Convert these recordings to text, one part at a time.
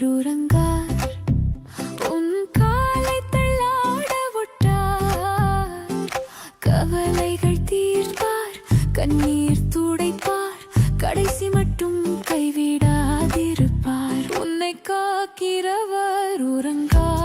ரூரங்கார் உன் காலை தள்ளாட விட்டார் கவலைகள் தீர்ப்பார் கண்ணீர் துடைப்பார். கடைசி மட்டும் கைவிடாதிருப்பார். உன்னை காக்கிறவர் உறங்கார்.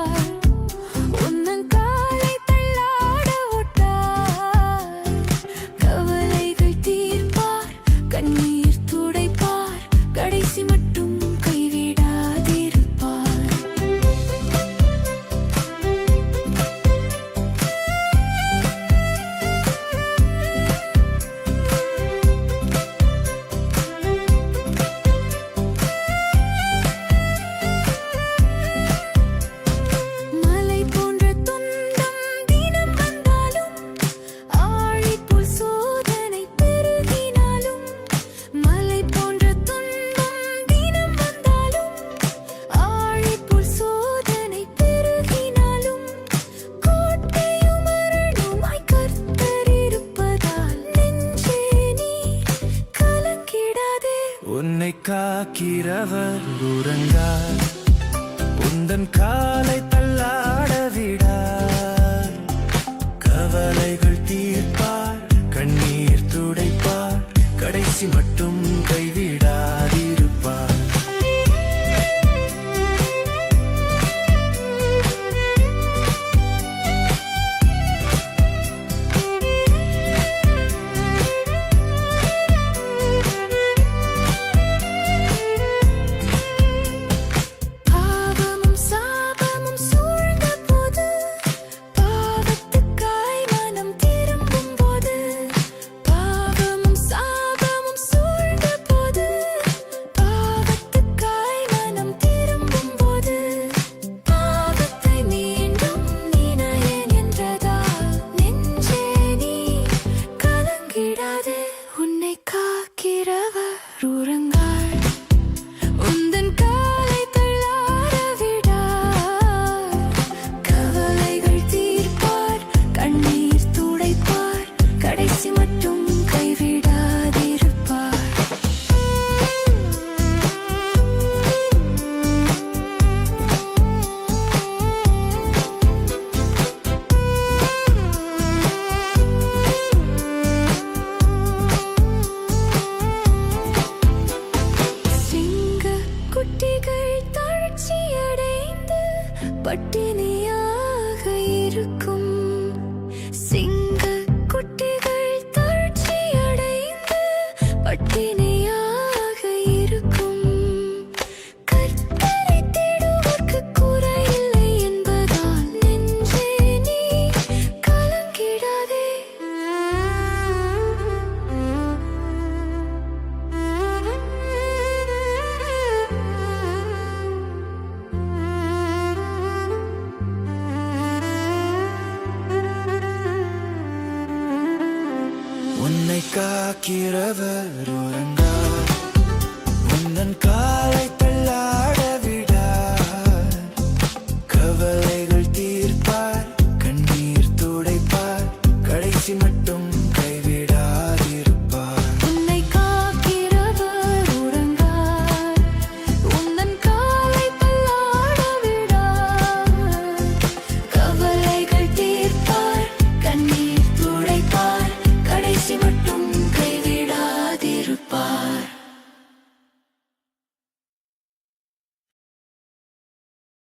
இருக்கிறவர் உறங்கார். உந்தன் காலை தள்ளாட விடார். கவலைகள் தீர்ப்பார் கண்ணீர் துடைப்பார். கடைசி மட்டும் பட்டினியாக இருக்கும். Tek akira ver